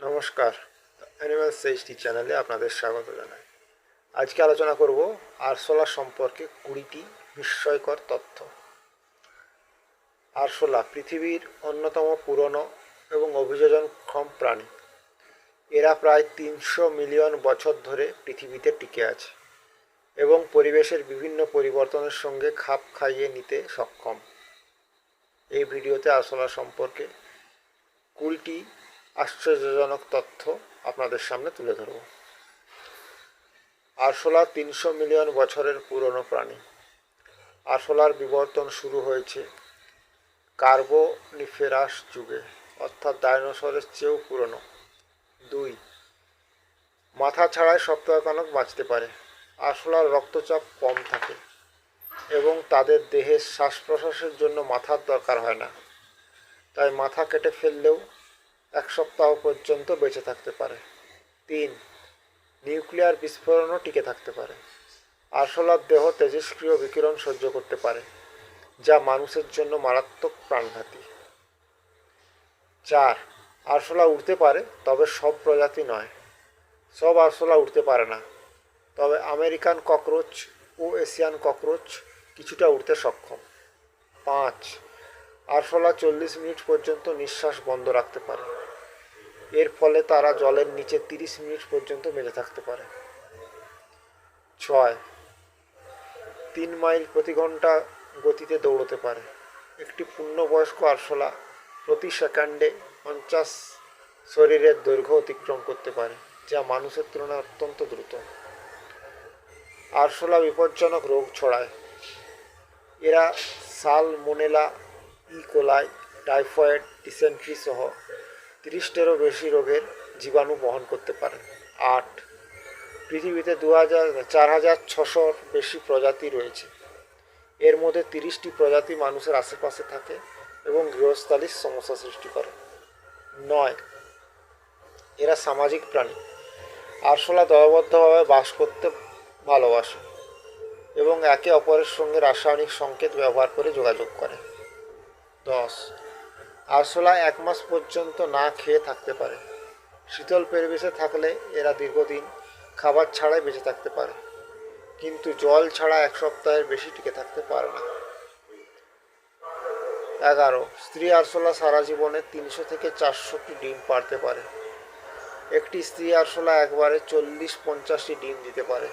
নমস্কার animal safety চ্যানেলে আপনাদের স্বাগত জানাই। আজকে আলোচনা করব আরশোলা সম্পর্কে কুড়িটি বিস্ময়কর তথ্য। আরশোলা পৃথিবীর অন্যতম পুরনো এবং অভিযোজনক্ষম প্রাণী। এরা প্রায় তিনশো মিলিয়ন বছর ধরে পৃথিবীতে টিকে আছে এবং পরিবেশের বিভিন্ন পরিবর্তনের সঙ্গে খাপ খাইয়ে নিতে সক্ষম। এই ভিডিওতে আরশোলা সম্পর্কে কুড়িটি আশ্চর্যজনক তথ্য আপনাদের সামনে তুলে ধরব। আরশোলা তিনশো মিলিয়ন বছরের পুরনো প্রাণী। আরশোলার বিবর্তন শুরু হয়েছে কার্বোনিফেরাস যুগে, অর্থাৎ ডাইনোসরের চেয়েও পুরনো। দুই, মাথা ছাড়াই সপ্তাহখানক বাঁচতে পারে। আরশোলার রক্তচাপ কম থাকে। এবং তাদের দেহের শ্বাস প্রশ্বাসের জন্য মাথার দরকার হয় না। তাই মাথা কেটে ফেললেও এক সপ্তাহ পর্যন্ত বেঁচে থাকতে পারে। তিন, নিউক্লিয়ার বিস্ফোরণও টিকে থাকতে পারে। আরশোলার দেহ তেজস্ক্রিয় বিকিরণ সহ্য করতে পারে, যা মানুষের জন্য মারাত্মক প্রাণঘাতী। চার, আরশোলা উঠতে পারে, তবে সব প্রজাতি নয়। সব আরশোলা উঠতে পারে না। তবে আমেরিকান ককরোচ ও এশিয়ান ককরোচ কিছুটা উঠতে সক্ষম। পাঁচ, আরশোলা চল্লিশ মিনিট পর্যন্ত নিঃশ্বাস বন্ধ রাখতে পারে। এর ফলে তারা জলের নিচে তিরিশ মিনিট পর্যন্ত বেঁচে থাকতে পারে। ছয়, তিন মাইল প্রতি ঘণ্টা গতিতে দৌড়তে পারে। একটি পূর্ণবয়স্ক আরশোলা প্রতি সেকেন্ডে পঞ্চাশ শরীরের দৈর্ঘ্য অতিক্রম করতে পারে, যা মানুষের তুলনায় অত্যন্ত দ্রুত। আরশোলা বিপজ্জনক রোগ ছড়ায়। এরা সালমোনেলা ইকোলাই টাইফয়েড ডিসেন্ট্রি সহ তিরিশটেরও বেশি রোগের জীবাণু বহন করতে পারে। আট, পৃথিবীতে দু হাজার চার হাজার ছশোর বেশি প্রজাতি রয়েছে। এর মধ্যে তিরিশটি প্রজাতি মানুষের আশেপাশে থাকে এবং গৃহস্থালির সমস্যা সৃষ্টি করে। নয়, এরা সামাজিক প্রাণী। আরশোলা দলবদ্ধভাবে বাস করতে ভালোবাসে। এবং একে অপরের সঙ্গে রাসায়নিক সংকেত ব্যবহার করে যোগাযোগ করে। দশ। আরশোলা এক মাস পর্যন্ত না খেয়ে থাকতে পারে। শীতল পরিবেশে থাকলে এরা দীর্ঘদিন খাবার ছাড়াই বেঁচে থাকতে পারে। কিন্তু জল ছাড়া এক সপ্তাহের বেশি টিকে থাকতে পারে না। এগারো। স্ত্রী আরশোলা সারা জীবনে তিনশো থেকে চারশোটি ডিম পারতে পারে। একটি স্ত্রী আরশোলা একবারে চল্লিশ পঞ্চাশটি ডিম দিতে পারে।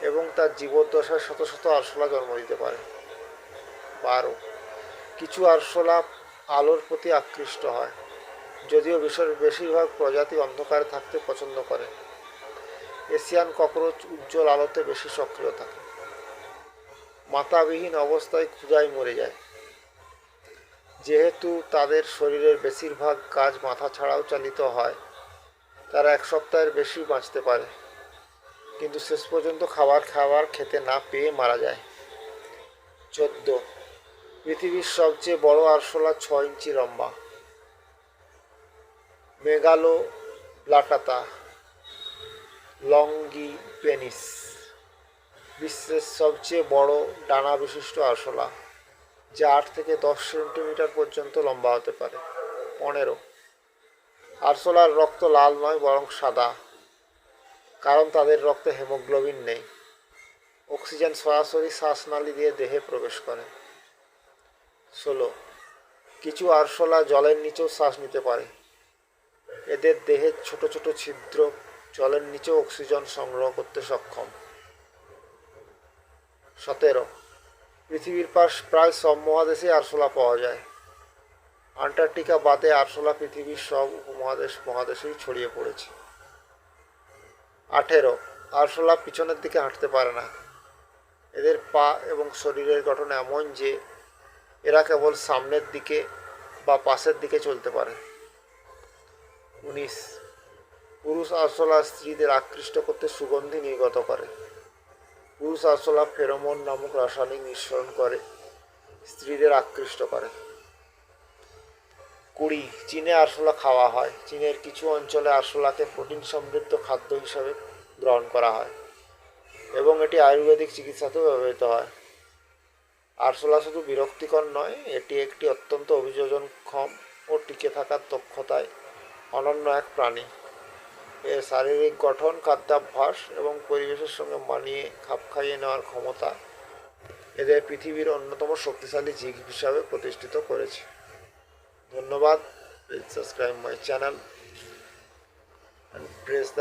এবং তার জীবদ্দশায় শত শত আরশোলা জন্ম দিতে পারে। বারো। কিছু আরশোলা আলোর প্রতি আকৃষ্ট হয়, যদিও বিশ্বের বেশিরভাগ প্রজাতি অন্ধকারে থাকতে পছন্দ করে। এশিয়ান ককরোচ উজ্জ্বল আলোতে বেশি সক্রিয় থাকে। মাতাবিহীন অবস্থায় ক্ষুধায় মরে যায়। যেহেতু তাদের শরীরের বেশিরভাগ কাজ মাথা ছাড়াও চালিত হয়, তারা এক সপ্তাহের বেশি বাঁচতে পারে। কিন্তু শেষ পর্যন্ত খাবার খাবার খেতে না পেয়ে মারা যায়। চোদ্দ। পৃথিবীর সবচেয়ে বড় আরশোলা ছ ইঞ্চি লম্বা। মেগালো ব্লাটাতা লঙ্গি পেনিস বিশ্বের সবচেয়ে বড় ডানা বিশিষ্ট আরশোলা, যা আট থেকে দশ সেন্টিমিটার পর্যন্ত লম্বা হতে পারে। পনেরো। আরশোলার রক্ত লাল নয়, বরং সাদা। কারণ তাদের রক্তে হেমোগ্লোবিন নেই। অক্সিজেন সরাসরি শ্বাসনালী দিয়ে দেহে প্রবেশ করে। ষোলো, কিছু আরশোলা জলের নিচেও শ্বাস নিতে পারে। এদের দেহের ছোট ছোট ছিদ্র জলের নিচেও অক্সিজেন সংগ্রহ করতে সক্ষম। সতেরো, পৃথিবীর পাশ প্রায় সব মহাদেশে আরশোলা পাওয়া যায়। আন্টার্কটিকা বাদে আরশোলা পৃথিবীর সব উপমহাদেশ মহাদেশেই ছড়িয়ে পড়েছে। আঠেরো। আরশোলা পিছনের দিকে হাঁটতে পারে না। এদের পা এবং শরীরের গঠন এমন যে এরা কেবল সামনের দিকে বা পাশের দিকে চলতে পারে। উনিশ। পুরুষ আরশোলা স্ত্রীদের আকৃষ্ট করতে সুগন্ধি নির্গত করে। পুরুষ আরশোলা ফেরোমন নামক রাসায়নিক নিঃসরণ করে, স্ত্রীদের আকৃষ্ট করে। কুড়ি চীনে আরশোলা খাওয়া হয়। চীনের কিছু অঞ্চলে আরশোলাকে প্রোটিন সমৃদ্ধ খাদ্য হিসাবে গ্রহণ করা হয় এবং এটি আয়ুর্বেদিক চিকিৎসাতেও ব্যবহৃত হয়। আরশোলা শুধু বিরক্তিকর নয়, এটি একটি অত্যন্ত অভিযোজনক্ষম ও টিকে থাকার দক্ষতায় অনন্য এক প্রাণী। এর শারীরিক গঠন, খাদ্যাভ্যাস এবং পরিবেশের সঙ্গে মানিয়ে খাপ খাইয়ে নেওয়ার ক্ষমতা এদের পৃথিবীর অন্যতম শক্তিশালী জীব হিসাবে প্রতিষ্ঠিত করেছে। ধন্যবাদ please subscribe my channel and press the